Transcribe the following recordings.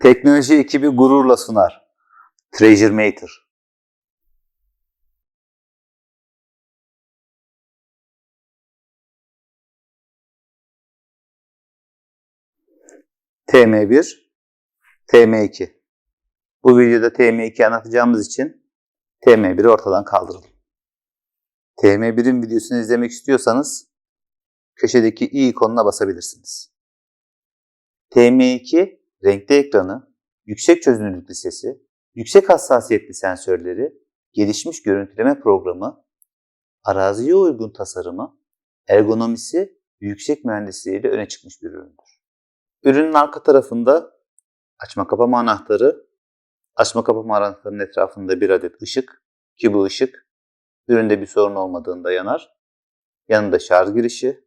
Teknoloji ekibi gururla sunar. Treasure Mater. TM1, TM2. Bu videoda TM2 anlatacağımız için TM1'i ortadan kaldıralım. TM1'in videosunu izlemek istiyorsanız köşedeki i ikonuna basabilirsiniz. TM2 renkli ekranı, yüksek çözünürlüklü sesi, yüksek hassasiyetli sensörleri, gelişmiş görüntüleme programı, araziye uygun tasarımı, ergonomisi ve yüksek mühendisliğiyle öne çıkmış bir üründür. Ürünün arka tarafında açma kapama anahtarı, açma kapama anahtarının etrafında bir adet ışık ki bu ışık üründe bir sorun olmadığında yanar. Yanında şarj girişi,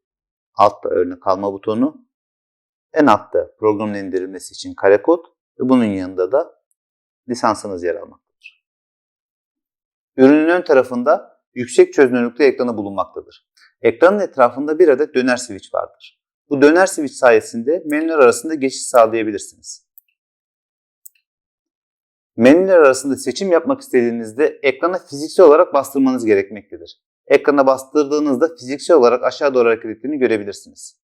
altta örnek alma butonu, en altta programın indirilmesi için kare kod ve bunun yanında da lisansınız yer almaktadır. Ürünün ön tarafında yüksek çözünürlüklü ekranı bulunmaktadır. Ekranın etrafında bir adet döner switch vardır. Bu döner switch sayesinde menüler arasında geçiş sağlayabilirsiniz. Menüler arasında seçim yapmak istediğinizde ekrana fiziksel olarak bastırmanız gerekmektedir. Ekrana bastırdığınızda fiziksel olarak aşağı doğru hareket ettiğini görebilirsiniz.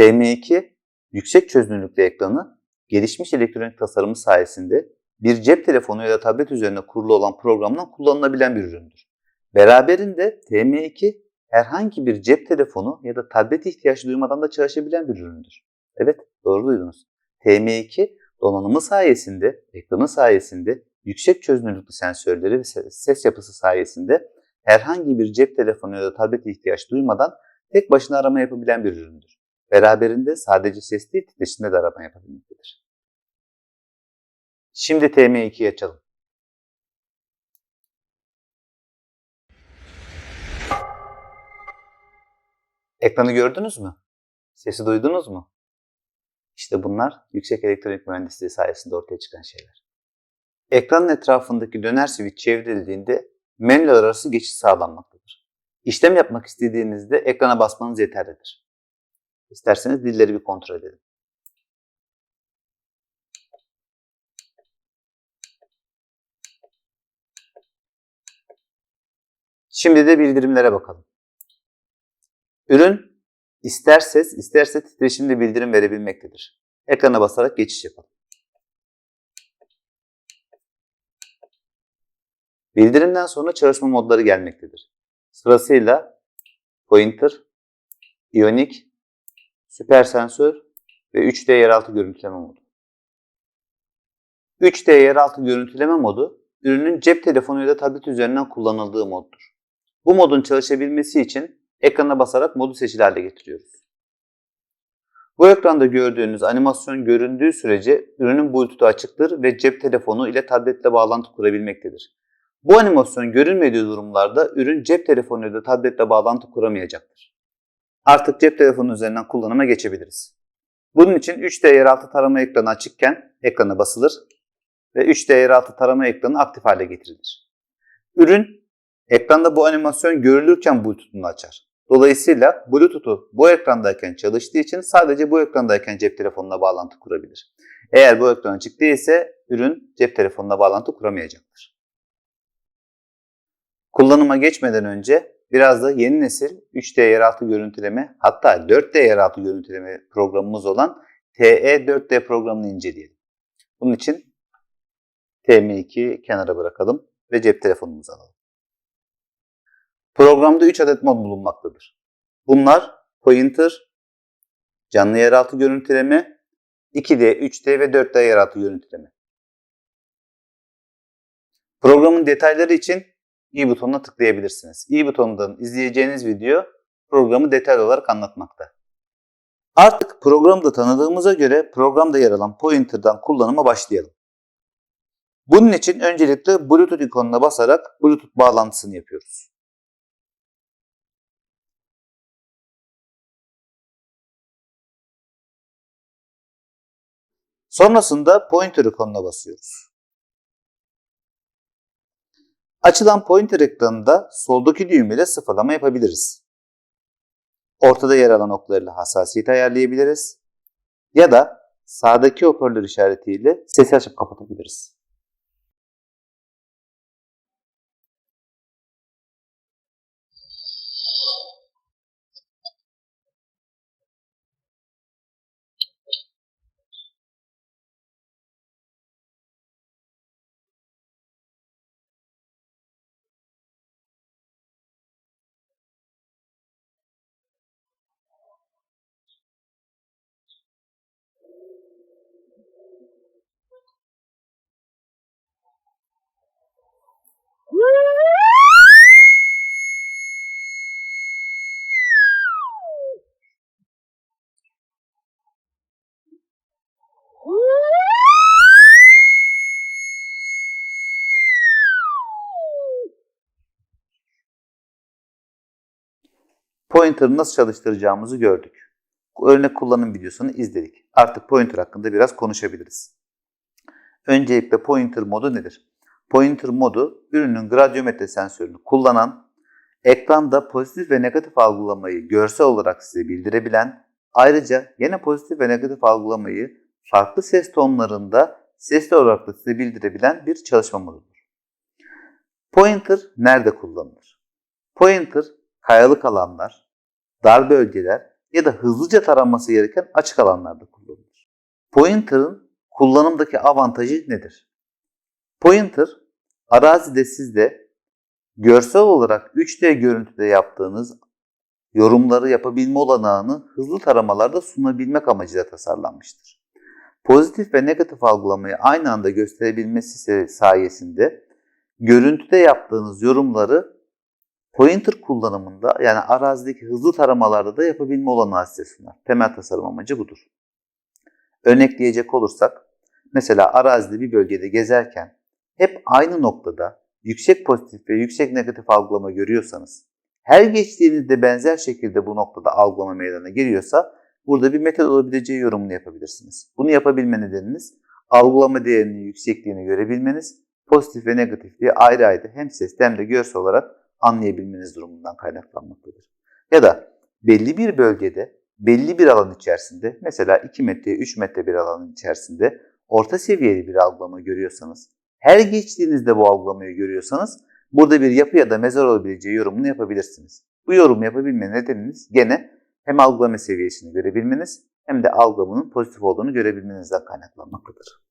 TM2 yüksek çözünürlüklü ekranı gelişmiş elektronik tasarımı sayesinde bir cep telefonu ya da tablet üzerine kurulu olan programdan kullanılabilen bir üründür. Beraberinde TM2 herhangi bir cep telefonu ya da tablet ihtiyaç duymadan da çalışabilen bir üründür. Evet doğru duydunuz. TM2 donanımı sayesinde, ekranı sayesinde, yüksek çözünürlüklü sensörleri ve ses yapısı sayesinde herhangi bir cep telefonu ya da tablet ihtiyaç duymadan tek başına arama yapabilen bir üründür. Beraberinde sadece ses değil titreşimde de arama yapabilmektedir. Şimdi TM2'yi açalım. Ekranı gördünüz mü? Sesi duydunuz mu? İşte bunlar yüksek elektronik mühendisliği sayesinde ortaya çıkan şeyler. Ekranın etrafındaki döner switch çevrildiğinde menüler arası geçiş sağlanmaktadır. İşlem yapmak istediğinizde ekrana basmanız yeterlidir. İsterseniz dilleri bir kontrol edelim. Şimdi de bildirimlere bakalım. Ürün ister ses isterse titreşimli bildirim verebilmektedir. Ekrana basarak geçiş yapalım. Bildirimden sonra çalışma modları gelmektedir. Sırasıyla pointer, iyonik, süper sensör ve 3D yeraltı görüntüleme modu. 3D yeraltı görüntüleme modu, ürünün cep telefonu ya da tablet üzerinden kullanıldığı moddur. Bu modun çalışabilmesi için ekrana basarak modu seçili hale getiriyoruz. Bu ekranda gördüğünüz animasyon göründüğü sürece ürünün Bluetooth'u açıktır ve cep telefonu ile tabletle bağlantı kurabilmektedir. Bu animasyon görünmediği durumlarda ürün cep telefonu da tabletle bağlantı kuramayacaktır. Artık cep telefonu üzerinden kullanıma geçebiliriz. Bunun için 3D yeraltı tarama ekranı açıkken ekrana basılır ve 3D yeraltı tarama ekranı aktif hale getirilir. Ürün ekranda bu animasyon görülürken Bluetooth'unu açar. Dolayısıyla Bluetooth'u bu ekrandayken çalıştığı için sadece bu ekrandayken cep telefonuna bağlantı kurabilir. Eğer bu ekran açık değilse ürün cep telefonuna bağlantı kuramayacaktır. Kullanıma geçmeden önce biraz da yeni nesil 3D yeraltı görüntüleme hatta 4D yeraltı görüntüleme programımız olan TE4D programını inceleyelim. Bunun için TM2 kenara bırakalım ve cep telefonumuzu alalım. Programda 3 adet mod bulunmaktadır. Bunlar pointer, canlı yeraltı görüntüleme, 2D, 3D ve 4D yeraltı görüntüleme. Programın detayları için i butonuna tıklayabilirsiniz. i butonundan izleyeceğiniz video programı detaylı olarak anlatmakta. Artık programı da tanıdığımıza göre programda yer alan pointer'dan kullanıma başlayalım. Bunun için öncelikle Bluetooth ikonuna basarak Bluetooth bağlantısını yapıyoruz. Sonrasında pointer ikonuna basıyoruz. Açılan pointer ekranında soldaki düğmeyle sıfırlama yapabiliriz. ortada yer alan oklarıyla hassasiyeti ayarlayabiliriz. Ya da sağdaki hoparlör işaretiyle sesi açıp kapatabiliriz. Pointer'ı nasıl çalıştıracağımızı gördük. Örnek kullanım videosunu izledik. Artık pointer hakkında biraz konuşabiliriz. Öncelikle pointer modu nedir? Pointer modu ürünün gradyometre sensörünü kullanan, ekranda pozitif ve negatif algılamayı görsel olarak size bildirebilen, ayrıca yine pozitif ve negatif algılamayı farklı ses tonlarında sesli olarak da size bildirebilen bir çalışma modudur. Pointer nerede kullanılır? Pointer kayalık alanlar, dar bölgeler ya da hızlıca taranması gereken açık alanlarda kullanılır. Pointer'ın kullanımdaki avantajı nedir? Pointer arazide sizde görsel olarak 3D görüntüde yaptığınız yorumları yapabilme olanağını hızlı taramalarda sunabilmek amacıyla tasarlanmıştır. Pozitif ve negatif algılamayı aynı anda gösterebilmesi sayesinde görüntüde yaptığınız yorumları pointer kullanımında yani arazideki hızlı taramalarda da yapabilme olanağı size sunar. Temel tasarım amacı budur. Örnekleyecek olursak mesela arazide bir bölgede gezerken hep aynı noktada yüksek pozitif ve yüksek negatif algılama görüyorsanız her geçtiğinizde benzer şekilde bu noktada algılama meydana geliyorsa burada bir metal olabileceği yorumunu yapabilirsiniz. Bunu yapabilme nedeniniz algılama değerinin yüksekliğini görebilmeniz, pozitif ve negatifliği ayrı ayrı hem ses hem de görsel olarak anlayabilmeniz durumundan kaynaklanmaktadır. Ya da belli bir bölgede, belli bir alan içerisinde, mesela 2 metre, 3 metre bir alanın içerisinde orta seviyeli bir algılama görüyorsanız, her geçtiğinizde bu algılamayı görüyorsanız, burada bir yapı ya da mezar olabileceği yorumunu yapabilirsiniz. Bu yorumu yapabilme nedeniniz gene hem algılama seviyesini görebilmeniz hem de algılamanın pozitif olduğunu görebilmenizden kaynaklanmaktadır.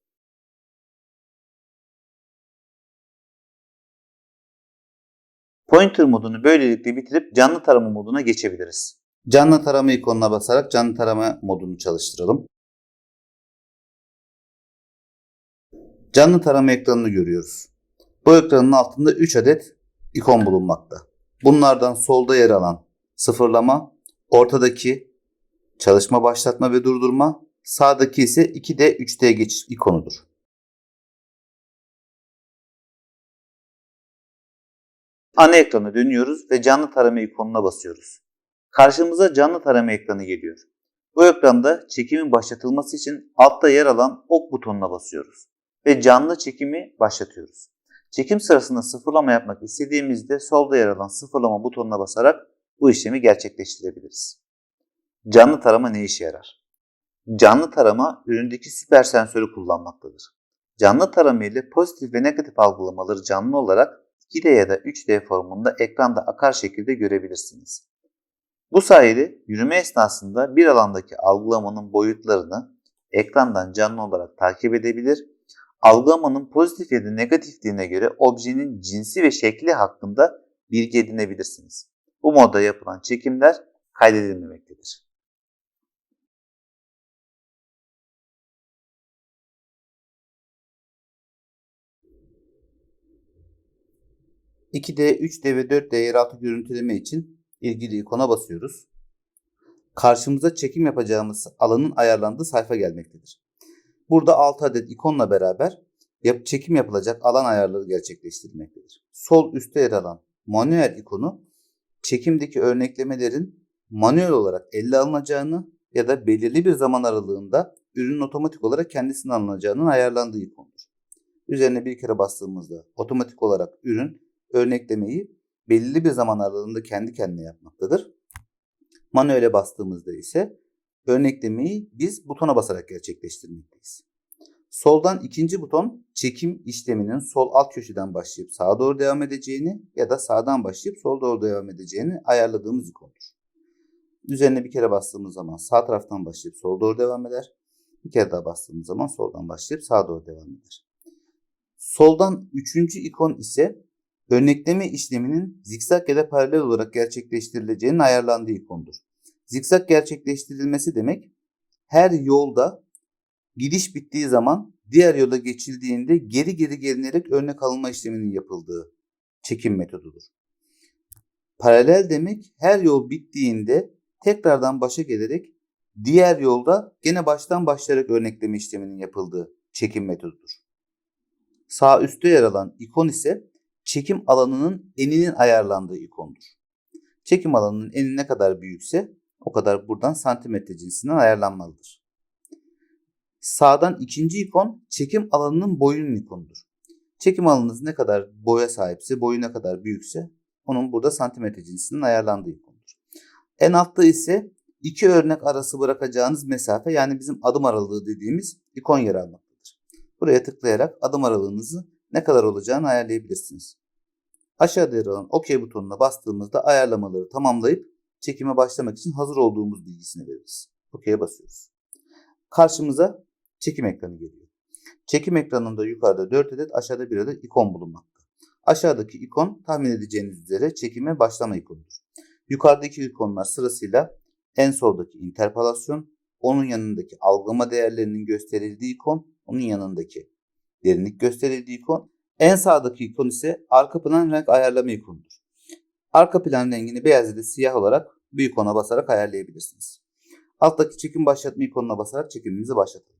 Pointer modunu böylelikle bitirip canlı tarama moduna geçebiliriz. Canlı tarama ikonuna basarak canlı tarama modunu çalıştıralım. Canlı tarama ekranını görüyoruz. Bu ekranın altında 3 adet ikon bulunmakta. Bunlardan solda yer alan sıfırlama, ortadaki çalışma başlatma ve durdurma, sağdaki ise 2D 3D geçiş ikonudur. Ana ekrana dönüyoruz ve canlı tarama ikonuna basıyoruz. Karşımıza canlı tarama ekranı geliyor. Bu ekranda çekimin başlatılması için altta yer alan ok butonuna basıyoruz ve canlı çekimi başlatıyoruz. Çekim sırasında sıfırlama yapmak istediğimizde solda yer alan sıfırlama butonuna basarak bu işlemi gerçekleştirebiliriz. Canlı tarama ne işe yarar? Canlı tarama üründeki süper sensörü kullanmaktadır. Canlı tarama ile pozitif ve negatif algılamaları canlı olarak 2D ya da 3D formunda ekranda akar şekilde görebilirsiniz. Bu sayede yürüme esnasında bir alandaki algılamanın boyutlarını ekrandan canlı olarak takip edebilir, algılamanın pozitif ya da negatifliğine göre objenin cinsi ve şekli hakkında bilgi edinebilirsiniz. Bu modda yapılan çekimler kaydedilmemektedir. ...2D, 3D ve 4D yeraltı görüntüleme için ilgili ikona basıyoruz. Karşımıza çekim yapacağımız alanın ayarlandığı sayfa gelmektedir. Burada 6 adet ikonla beraber yap çekim yapılacak alan ayarları gerçekleştirilmektedir. Sol üstte yer alan manuel ikonu çekimdeki örneklemelerin manuel olarak elle alınacağını ya da belirli bir zaman aralığında ürünün otomatik olarak kendisinin alınacağının ayarlandığı ikondur. Üzerine bir kere bastığımızda otomatik olarak ürün örneklemeyi belirli bir zaman aralığında kendi kendine yapmaktadır. Manuele bastığımızda ise örneklemeyi biz butona basarak gerçekleştirmekteyiz. Soldan ikinci buton çekim işleminin sol alt köşeden başlayıp sağa doğru devam edeceğini ya da sağdan başlayıp sol doğru devam edeceğini ayarladığımız ikondur. Üzerine bir kere bastığımız zaman sağ taraftan başlayıp sol doğru devam eder. Bir kere daha bastığımız zaman soldan başlayıp sağa doğru devam eder. Soldan üçüncü ikon ise örnekleme işleminin zikzak ya da paralel olarak gerçekleştirileceğinin ayarlandığı ikondur. Zikzak gerçekleştirilmesi demek her yolda gidiş bittiği zaman diğer yola geçildiğinde geri geri gelinerek örnek alınma işleminin yapıldığı çekim metodudur. Paralel demek her yol bittiğinde tekrardan başa gelerek diğer yolda gene baştan başlayarak örnekleme işleminin yapıldığı çekim metodudur. Sağ üstte yer alan ikon ise çekim alanının eninin ayarlandığı ikondur. Çekim alanının eni ne kadar büyükse o kadar buradan santimetre cinsinden ayarlanmalıdır. Sağdan ikinci ikon çekim alanının boyunun ikonudur. Çekim alanınız ne kadar boya sahipse, boyu ne kadar büyükse onun burada santimetre cinsinden ayarlandığı ikondur. En altta ise iki örnek arası bırakacağınız mesafe yani bizim adım aralığı dediğimiz ikon yer almaktadır. Buraya tıklayarak adım aralığınızı ne kadar olacağını ayarlayabilirsiniz. Aşağıda yer alan OK butonuna bastığımızda ayarlamaları tamamlayıp çekime başlamak için hazır olduğumuz bilgisini veririz. OK'ye basıyoruz. Karşımıza çekim ekranı geliyor. Çekim ekranında yukarıda 4 adet aşağıda bir adet ikon bulunmakta. Aşağıdaki ikon tahmin edeceğiniz üzere çekime başlama ikonudur. Yukarıdaki ikonlar sırasıyla en soldaki interpolasyon, onun yanındaki algılama değerlerinin gösterildiği ikon, onun yanındaki derinlik gösterildiği ikon, en sağdaki ikon ise arka plan renk ayarlama ikonudur. Arka plan rengini beyaz ya da siyah olarak bu ikona basarak ayarlayabilirsiniz. Alttaki çekim başlatma ikonuna basarak çekimimizi başlatalım.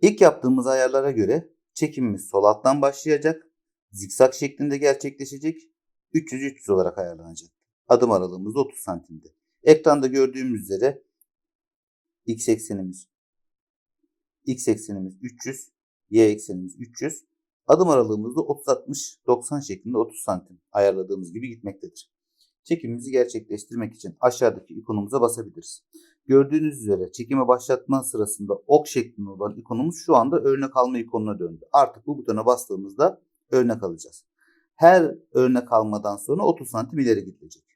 İlk yaptığımız ayarlara göre çekimimiz sol alttan başlayacak, zikzak şeklinde gerçekleşecek, 300-300 olarak ayarlanacak. Adım aralığımız 30 santimde. Ekranda gördüğümüz üzere x eksenimiz x eksenimiz 300, y eksenimiz 300. Adım aralığımızda 30-60-90 şeklinde 30 santim ayarladığımız gibi gitmektedir. Çekimimizi gerçekleştirmek için aşağıdaki ikonumuza basabiliriz. Gördüğünüz üzere çekime başlatma sırasında ok şeklinde olan ikonumuz şu anda örnek alma ikonuna döndü. Artık bu butona bastığımızda örnek alacağız. Her örnek almadan sonra 30 santim ileri gidilecek.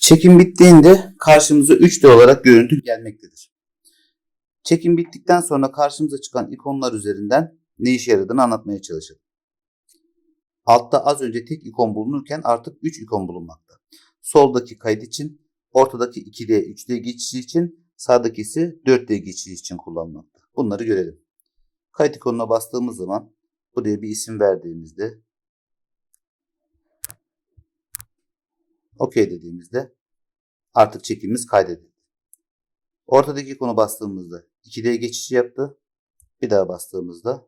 Çekim bittiğinde karşımıza 3D olarak görüntü gelmektedir. Çekim bittikten sonra karşımıza çıkan ikonlar üzerinden ne işe yaradığını anlatmaya çalışalım. Altta az önce tek ikon bulunurken artık 3 ikon bulunmakta. Soldaki kayıt için, ortadaki 2D, 3D geçişi için, sağdaki ise 4D geçişi için kullanılmakta. Bunları görelim. Kayıt ikonuna bastığımız zaman buraya bir isim verdiğimizde OK dediğimizde artık çekimimiz kaydedildi. Ortadaki ikonu bastığımızda 2D geçişi yaptı. Bir daha bastığımızda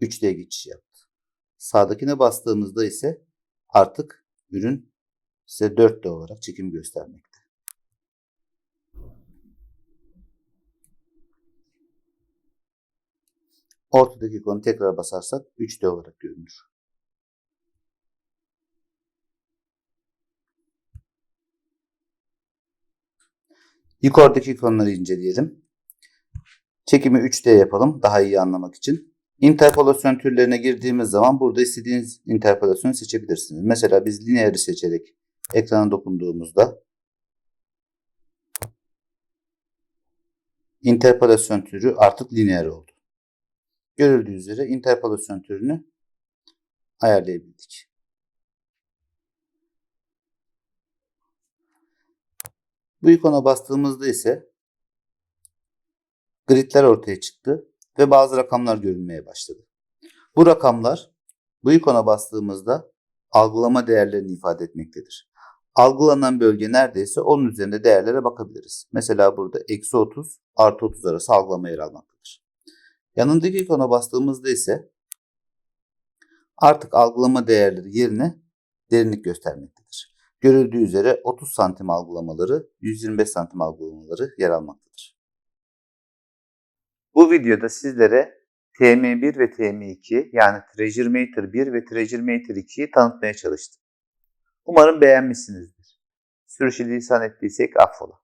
3D geçişi yaptı. Sağdakine bastığımızda ise artık ürün size 4D olarak çekim göstermekte. Ortadaki ikonu tekrar basarsak 3D olarak görünür. Yukarıdaki ikonları inceleyelim. Çekimi 3D yapalım daha iyi anlamak için. İnterpolasyon türlerine girdiğimiz zaman burada istediğiniz interpolasyonu seçebilirsiniz. Mesela biz linear'i seçerek ekrana dokunduğumuzda interpolasyon türü artık lineer oldu. Görüldüğü üzere interpolasyon türünü ayarlayabildik. Bu ikona bastığımızda ise gridler ortaya çıktı ve bazı rakamlar görünmeye başladı. Bu rakamlar bu ikona bastığımızda algılama değerlerini ifade etmektedir. Algılanan bölge neredeyse onun üzerinde değerlere bakabiliriz. Mesela burada eksi 30 artı 30 arası algılama yer almaktadır. Yanındaki ikona bastığımızda ise artık algılama değerleri yerine derinlik göstermektedir. Görüldüğü üzere 30 santim algılamaları, 125 santim algılamaları yer almaktadır. Bu videoda sizlere TM1 ve TM2 yani Treasure Mater 1 ve Treasure Mater 2'yi tanıtmaya çalıştım. Umarım beğenmişsinizdir. Sürçülisan ettiysek affola.